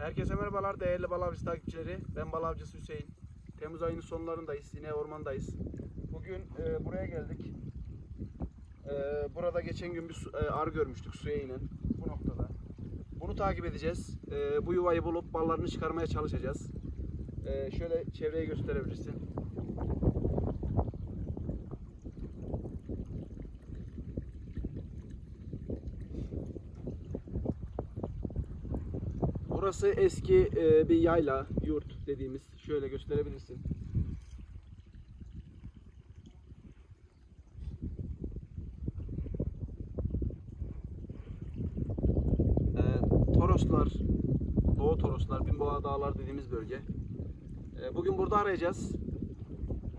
Herkese merhabalar değerli bal avcısı takipçileri. Ben bal Hüseyin. Temmuz ayının sonlarındayız. Yine ormandayız. Bugün e, buraya geldik. E, burada geçen gün bir su, e, ar görmüştük suya inen. Bu noktada. Bunu takip edeceğiz. E, bu yuvayı bulup ballarını çıkarmaya çalışacağız. E, şöyle çevreyi gösterebilirsin. Burası eski e, bir yayla, yurt dediğimiz. Şöyle gösterebilirsin. E, Toroslar, Doğu Toroslar, Binboğa Dağlar dediğimiz bölge. E, bugün burada arayacağız.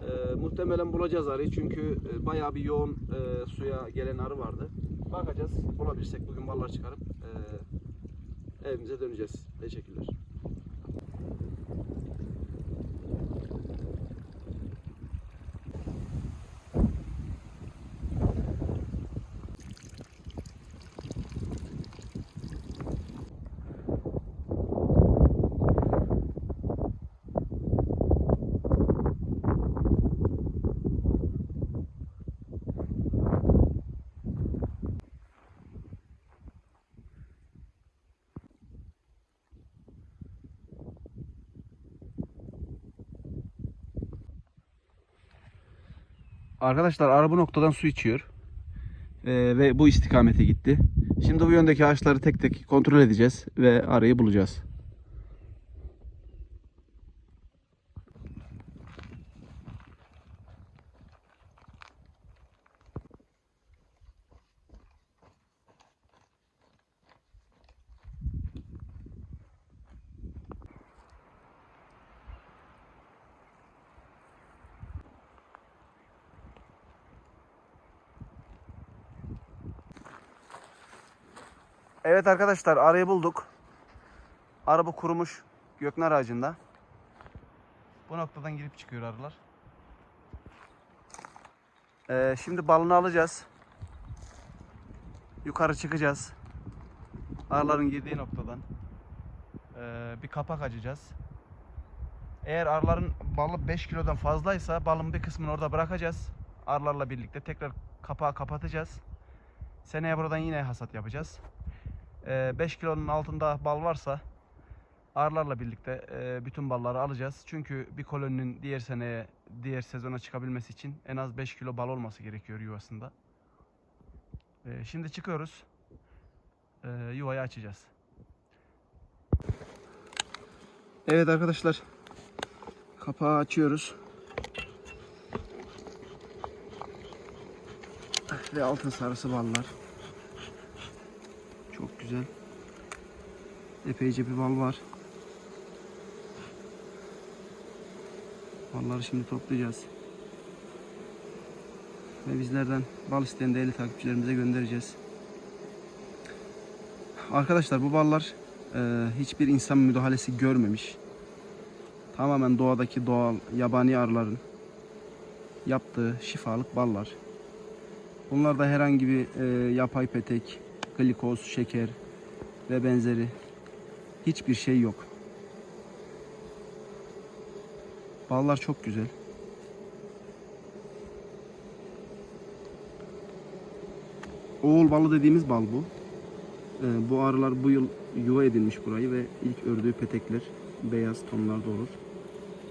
E, muhtemelen bulacağız arıyı çünkü e, bayağı bir yoğun e, suya gelen arı vardı. Bakacağız, bulabilirsek bugün ballar çıkarıp evimize döneceğiz. Teşekkürler. Arkadaşlar arı bu noktadan su içiyor. Ee, ve bu istikamete gitti. Şimdi bu yöndeki ağaçları tek tek kontrol edeceğiz ve arıyı bulacağız. Evet arkadaşlar arıyı bulduk. Araba kurumuş göknar ağacında. Bu noktadan girip çıkıyor arılar. Ee, şimdi balını alacağız. Yukarı çıkacağız. Arıların girdiği noktadan. Ee, bir kapak açacağız. Eğer arıların balı 5 kilodan fazlaysa balın bir kısmını orada bırakacağız. Arılarla birlikte tekrar kapağı kapatacağız. Seneye buradan yine hasat yapacağız. 5 kilonun altında bal varsa arılarla birlikte e, bütün balları alacağız. Çünkü bir koloninin diğer seneye, diğer sezona çıkabilmesi için en az 5 kilo bal olması gerekiyor yuvasında. E, Şimdi çıkıyoruz. E, Yuvayı açacağız. Evet arkadaşlar. Kapağı açıyoruz. Ve altın sarısı ballar. Güzel. Epeyce bir bal var. Balları şimdi toplayacağız. Ve bizlerden bal isteyen değerli takipçilerimize göndereceğiz. Arkadaşlar bu ballar e, hiçbir insan müdahalesi görmemiş. Tamamen doğadaki doğal yabani arıların yaptığı şifalık ballar. Bunlarda herhangi bir e, yapay petek, glikoz, şeker ve benzeri hiçbir şey yok. Ballar çok güzel. Oğul balı dediğimiz bal bu. Ee, bu arılar bu yıl yuva edinmiş burayı ve ilk ördüğü petekler beyaz tonlarda olur.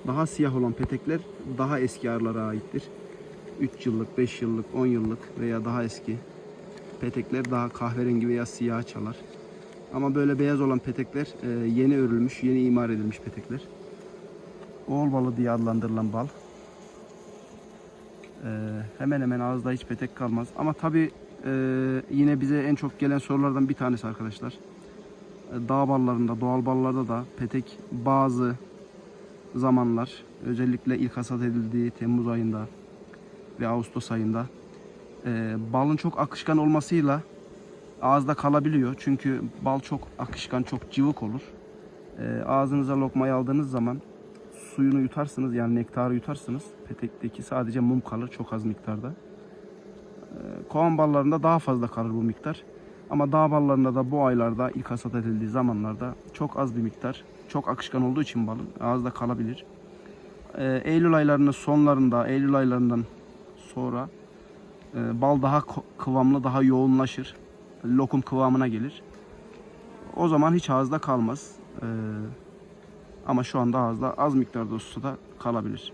Daha siyah olan petekler daha eski arılara aittir. 3 yıllık, 5 yıllık, 10 yıllık veya daha eski petekler daha kahverengi veya siyah çalar. Ama böyle beyaz olan petekler e, yeni örülmüş, yeni imar edilmiş petekler. Oğul balı diye adlandırılan bal. E, hemen hemen ağızda hiç petek kalmaz. Ama tabi yine bize en çok gelen sorulardan bir tanesi arkadaşlar. E, dağ ballarında, doğal ballarda da petek bazı zamanlar özellikle ilk hasat edildiği Temmuz ayında ve Ağustos ayında e, balın çok akışkan olmasıyla ağızda kalabiliyor. Çünkü bal çok akışkan, çok cıvık olur. E, ağzınıza lokmayı aldığınız zaman suyunu yutarsınız yani nektarı yutarsınız. Petekteki sadece mum kalır çok az miktarda. E, kovan ballarında daha fazla kalır bu miktar. Ama dağ ballarında da bu aylarda ilk hasat edildiği zamanlarda çok az bir miktar, çok akışkan olduğu için balın ağızda kalabilir. Eylül aylarının sonlarında, Eylül aylarından sonra bal daha kıvamlı, daha yoğunlaşır. Lokum kıvamına gelir. O zaman hiç ağızda kalmaz. Ee, ama şu anda ağızda az miktarda olsa da kalabilir.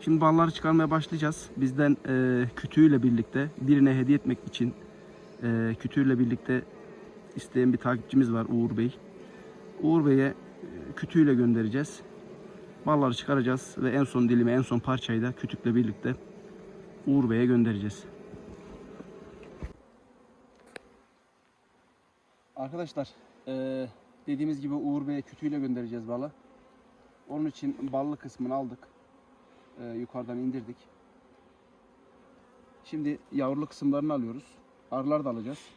Şimdi balları çıkarmaya başlayacağız. Bizden e, kütüğüyle birlikte birine hediye etmek için e, kütüğüyle birlikte isteyen bir takipçimiz var Uğur Bey. Uğur Bey'e e, kütüğüyle göndereceğiz. Balları çıkaracağız ve en son dilimi, en son parçayı da kütükle birlikte Uğur Bey'e göndereceğiz. Arkadaşlar e, dediğimiz gibi Uğur Bey'e kütüğüyle göndereceğiz balı. Onun için ballı kısmını aldık. E, yukarıdan indirdik. Şimdi yavrulu kısımlarını alıyoruz. Arılar da alacağız.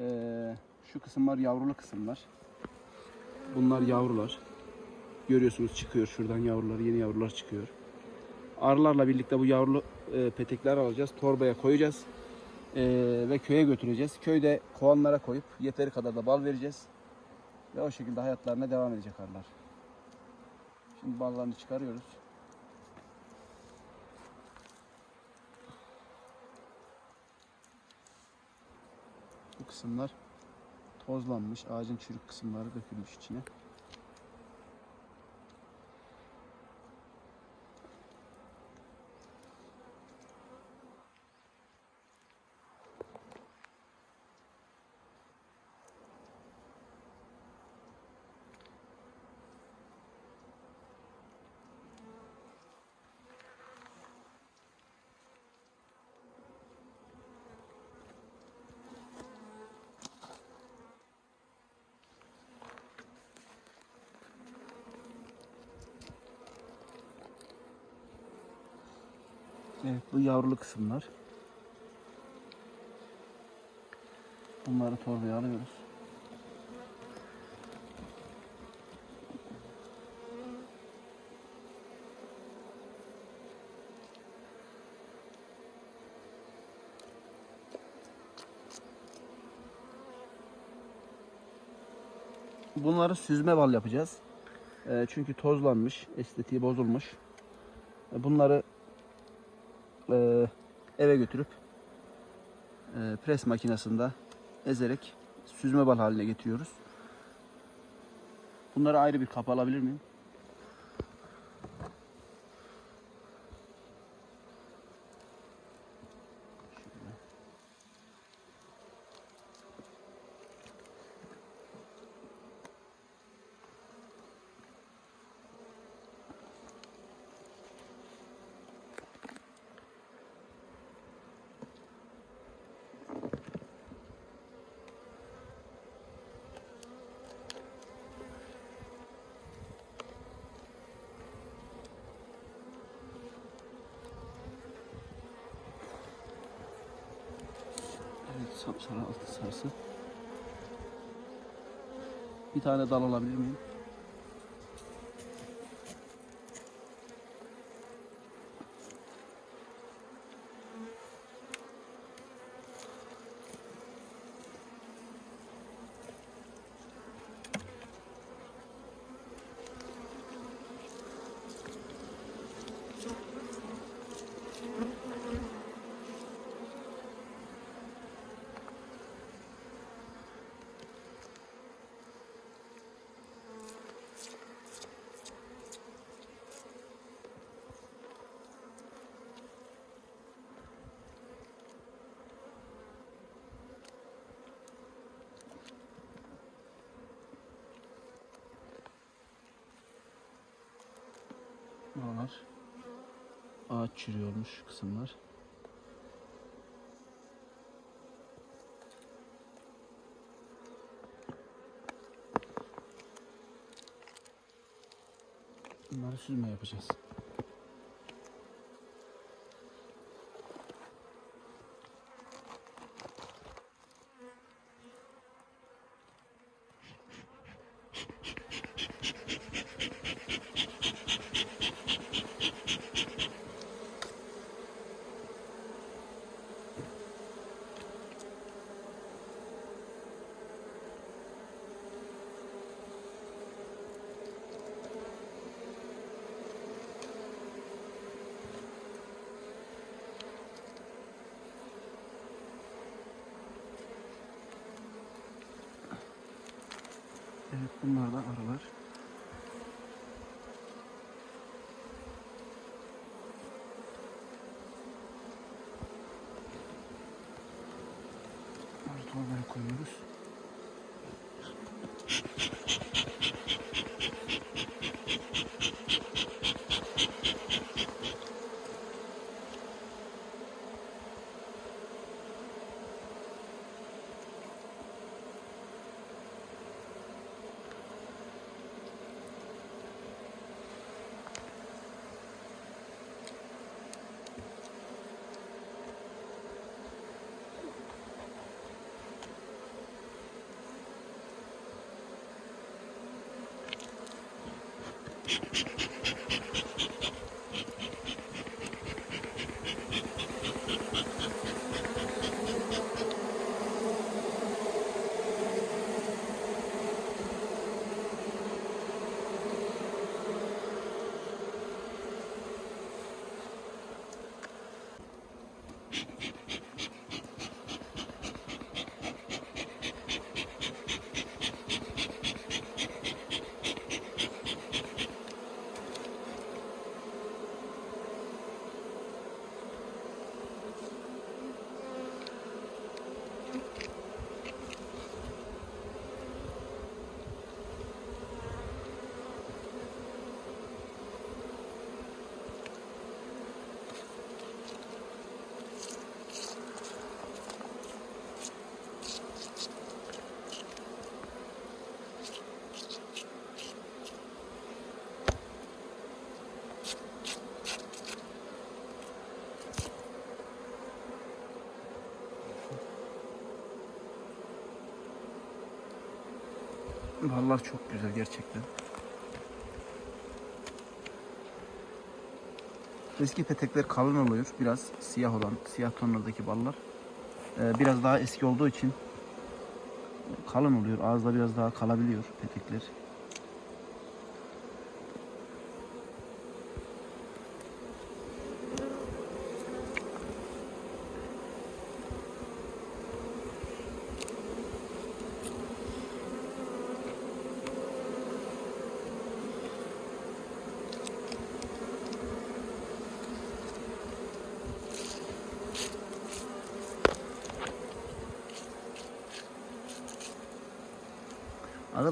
E, şu kısımlar yavrulu kısımlar. Bunlar yavrular. Görüyorsunuz çıkıyor şuradan yavrular, yeni yavrular çıkıyor. Arılarla birlikte bu yavrulu e, petekler alacağız. Torbaya koyacağız. E, ve köye götüreceğiz. Köyde kovanlara koyup yeteri kadar da bal vereceğiz. Ve o şekilde hayatlarına devam edecek arılar. Şimdi ballarını çıkarıyoruz. Bu kısımlar tozlanmış. Ağacın çürük kısımları dökülmüş içine. Evet bu yavrulu kısımlar. Bunları torbaya alıyoruz. Bunları süzme bal yapacağız. Ee, çünkü tozlanmış, estetiği bozulmuş. Bunları e, eve götürüp e, pres makinesinde ezerek süzme bal haline getiriyoruz. Bunları ayrı bir kap alabilir miyim? Şöyle. Sapsarı altı sarısı. Bir tane dal alabilir miyim? Buralar ağaç çürüyormuş kısımlar. Bunları süzme yapacağız. Bunlar da arılar. Ballar çok güzel gerçekten. Eski petekler kalın oluyor. Biraz siyah olan, siyah tonlardaki ballar. Ee, biraz daha eski olduğu için kalın oluyor. Ağızda biraz daha kalabiliyor petekler.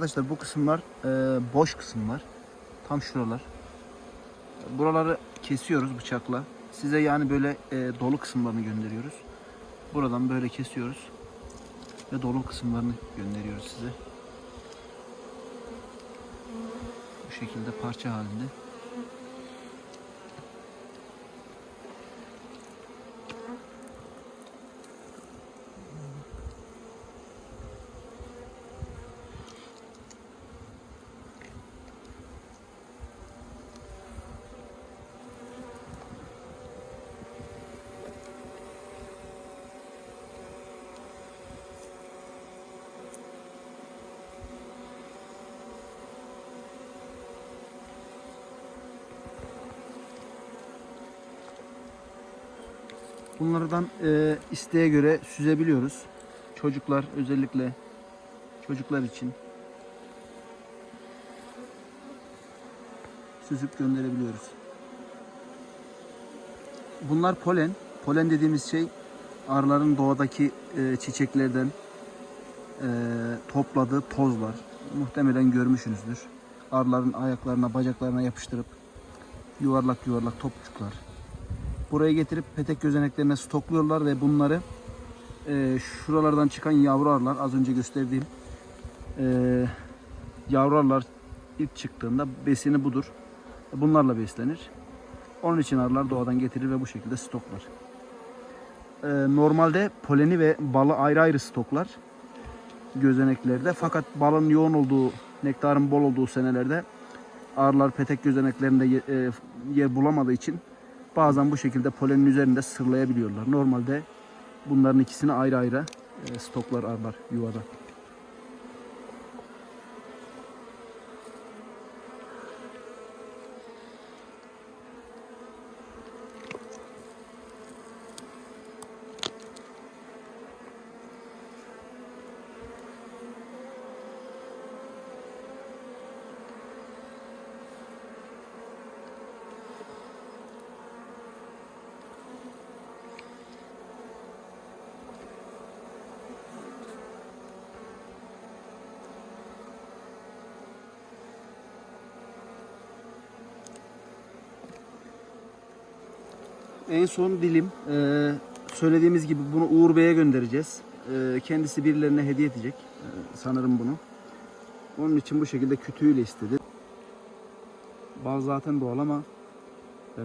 Arkadaşlar bu kısımlar e, boş kısımlar. Tam şuralar. Buraları kesiyoruz bıçakla. Size yani böyle e, dolu kısımlarını gönderiyoruz. Buradan böyle kesiyoruz. Ve dolu kısımlarını gönderiyoruz size. Bu şekilde parça halinde. Bunlardan e, isteğe göre süzebiliyoruz. Çocuklar özellikle çocuklar için süzüp gönderebiliyoruz. Bunlar polen. Polen dediğimiz şey arıların doğadaki e, çiçeklerden e, topladığı tozlar. Muhtemelen görmüşsünüzdür. Arıların ayaklarına, bacaklarına yapıştırıp yuvarlak yuvarlak topçuklar. Buraya getirip petek gözeneklerine stokluyorlar ve bunları e, şuralardan çıkan yavru arılar az önce gösterdiğim e, yavru arılar ilk çıktığında besini budur. Bunlarla beslenir. Onun için arılar doğadan getirir ve bu şekilde stoklar. E, normalde poleni ve balı ayrı ayrı stoklar gözeneklerde. Fakat balın yoğun olduğu, nektarın bol olduğu senelerde arılar petek gözeneklerinde e, yer bulamadığı için bazen bu şekilde polenin üzerinde sırlayabiliyorlar. Normalde bunların ikisini ayrı ayrı e, stoklar arılar yuvada. En son dilim. Ee, söylediğimiz gibi bunu Uğur Bey'e göndereceğiz. Ee, kendisi birilerine hediye edecek. Ee, sanırım bunu. Onun için bu şekilde kütüğüyle istedi. Bal zaten doğal ama e,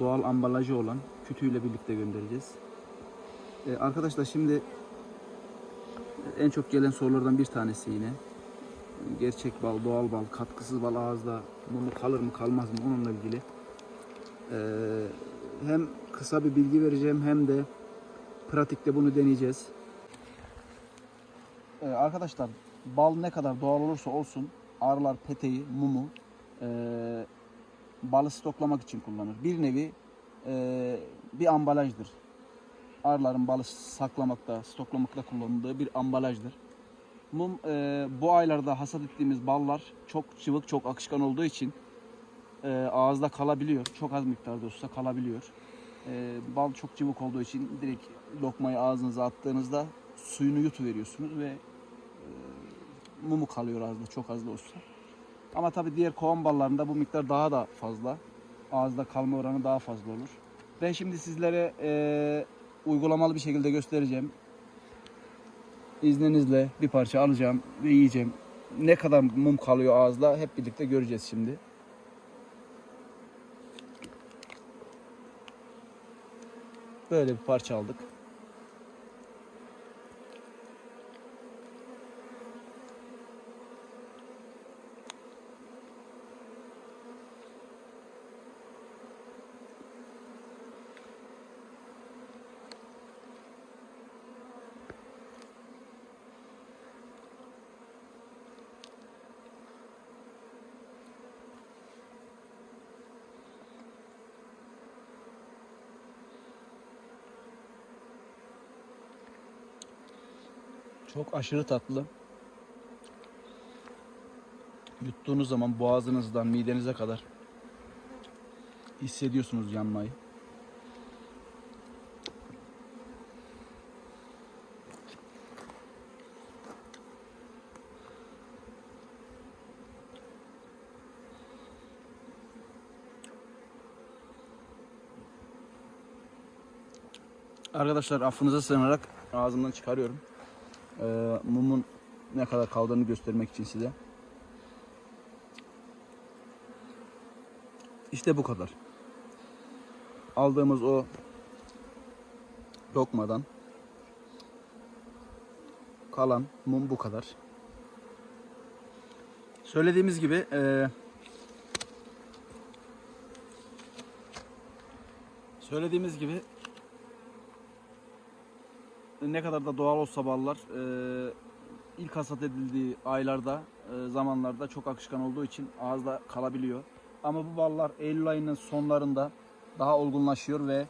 doğal ambalajı olan kütüğüyle birlikte göndereceğiz. Ee, arkadaşlar şimdi en çok gelen sorulardan bir tanesi yine. Gerçek bal, doğal bal, katkısız bal ağızda mumu kalır mı kalmaz mı onunla ilgili. Ee, hem kısa bir bilgi vereceğim hem de pratikte bunu deneyeceğiz. Ee, arkadaşlar bal ne kadar doğal olursa olsun arılar peteği, mumu e, balı stoklamak için kullanır. Bir nevi e, bir ambalajdır. Arıların balı saklamakta, stoklamakta kullanıldığı bir ambalajdır. Mum e, bu aylarda hasat ettiğimiz ballar çok cıvık, çok akışkan olduğu için e, ağızda kalabiliyor. Çok az miktarda olsa kalabiliyor. E, bal çok cıvık olduğu için direkt lokmayı ağzınıza attığınızda suyunu yutuveriyorsunuz ve e, mumu kalıyor ağızda çok az da olsa. Ama tabi diğer kovan ballarında bu miktar daha da fazla. Ağızda kalma oranı daha fazla olur. Ben şimdi sizlere e, uygulamalı bir şekilde göstereceğim. İzninizle bir parça alacağım ve yiyeceğim. Ne kadar mum kalıyor ağızda hep birlikte göreceğiz şimdi. Böyle bir parça aldık. Çok aşırı tatlı. Yuttuğunuz zaman boğazınızdan midenize kadar hissediyorsunuz yanmayı. Arkadaşlar affınıza sığınarak ağzımdan çıkarıyorum. Ee, mumun ne kadar kaldığını göstermek için size. İşte bu kadar. Aldığımız o lokmadan kalan mum bu kadar. Söylediğimiz gibi e, söylediğimiz gibi ne kadar da doğal olsa ballar e, ilk hasat edildiği aylarda e, zamanlarda çok akışkan olduğu için ağızda kalabiliyor. Ama bu ballar Eylül ayının sonlarında daha olgunlaşıyor ve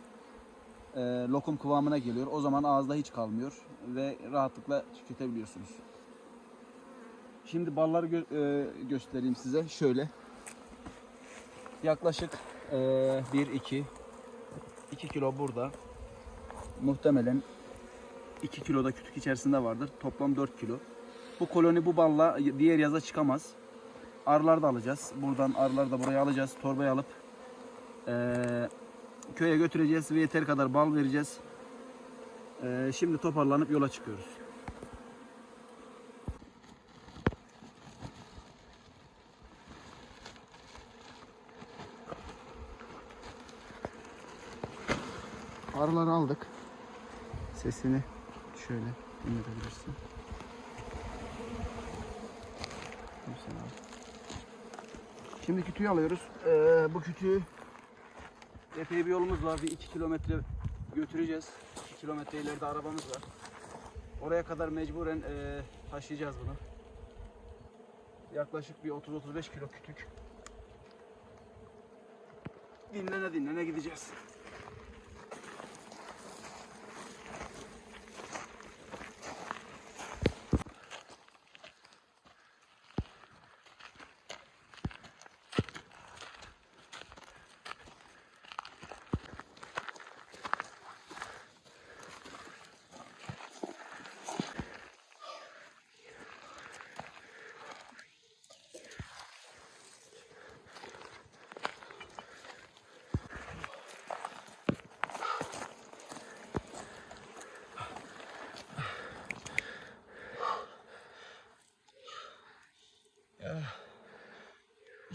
e, lokum kıvamına geliyor. O zaman ağızda hiç kalmıyor ve rahatlıkla tüketebiliyorsunuz. Şimdi balları gö- göstereyim size. Şöyle. Yaklaşık e, 1 2 2 kilo burada. Muhtemelen 2 kilo da kütük içerisinde vardır. Toplam 4 kilo. Bu koloni bu balla diğer yaza çıkamaz. Arılar da alacağız. Buradan arılar da buraya alacağız. Torbaya alıp eee, köye götüreceğiz ve yeter kadar bal vereceğiz. Eee, şimdi toparlanıp yola çıkıyoruz. Arıları aldık. Sesini şöyle al. Şimdi kütüğü alıyoruz. Ee, bu kütüğü epey bir yolumuz var. Bir iki kilometre götüreceğiz. 2 kilometre ileride arabamız var. Oraya kadar mecburen e, taşıyacağız bunu. Yaklaşık bir 30-35 kilo kütük. Dinlene dinlene gideceğiz.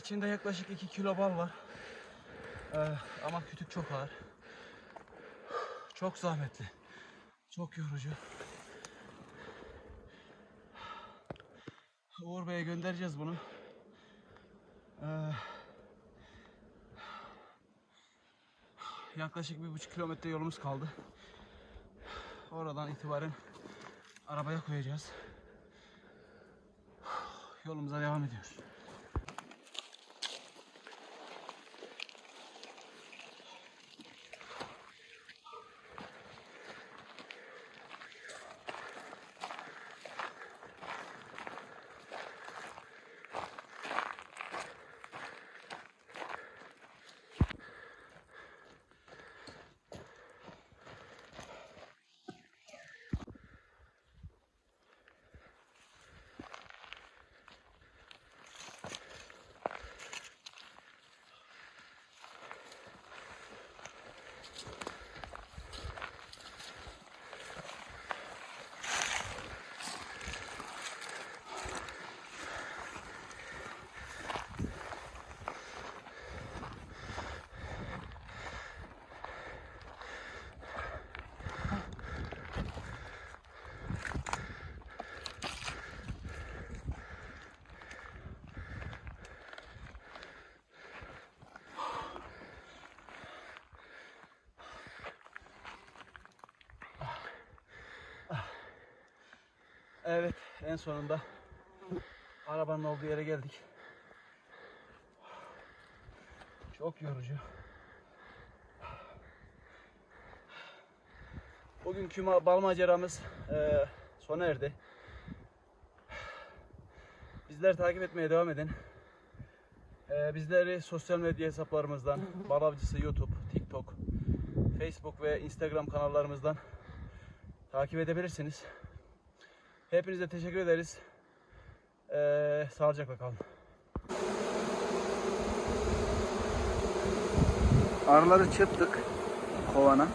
İçinde yaklaşık 2 kilo bal var. Ee, ama kütük çok ağır. Çok zahmetli. Çok yorucu. Uğur Bey'e göndereceğiz bunu. Ee, yaklaşık bir buçuk kilometre yolumuz kaldı. Oradan itibaren arabaya koyacağız. Yolumuza devam ediyoruz. Evet, en sonunda arabanın olduğu yere geldik. Çok yorucu. Bugünkü bal maceramız eee, sona erdi. Bizleri takip etmeye devam edin. Eee, bizleri sosyal medya hesaplarımızdan, Bal Avcısı YouTube, TikTok, Facebook ve Instagram kanallarımızdan takip edebilirsiniz. Hepinize teşekkür ederiz. Ee, sağlıcakla kalın. Arıları çırptık kovana.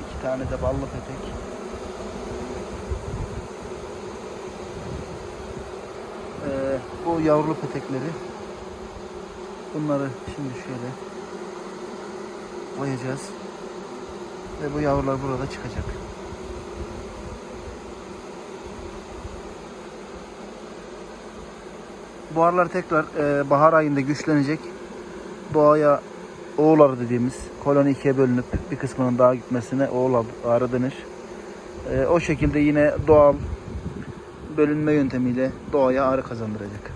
İki tane de ballı petek. Ee, bu yavrulu petekleri. Bunları şimdi şöyle koyacağız. Ve bu yavrular burada çıkacak. Bu arılar tekrar e, bahar ayında güçlenecek. Doğaya oğul dediğimiz koloni ikiye bölünüp bir kısmının daha gitmesine oğul arı denir. E, o şekilde yine doğal bölünme yöntemiyle doğaya arı kazandıracak.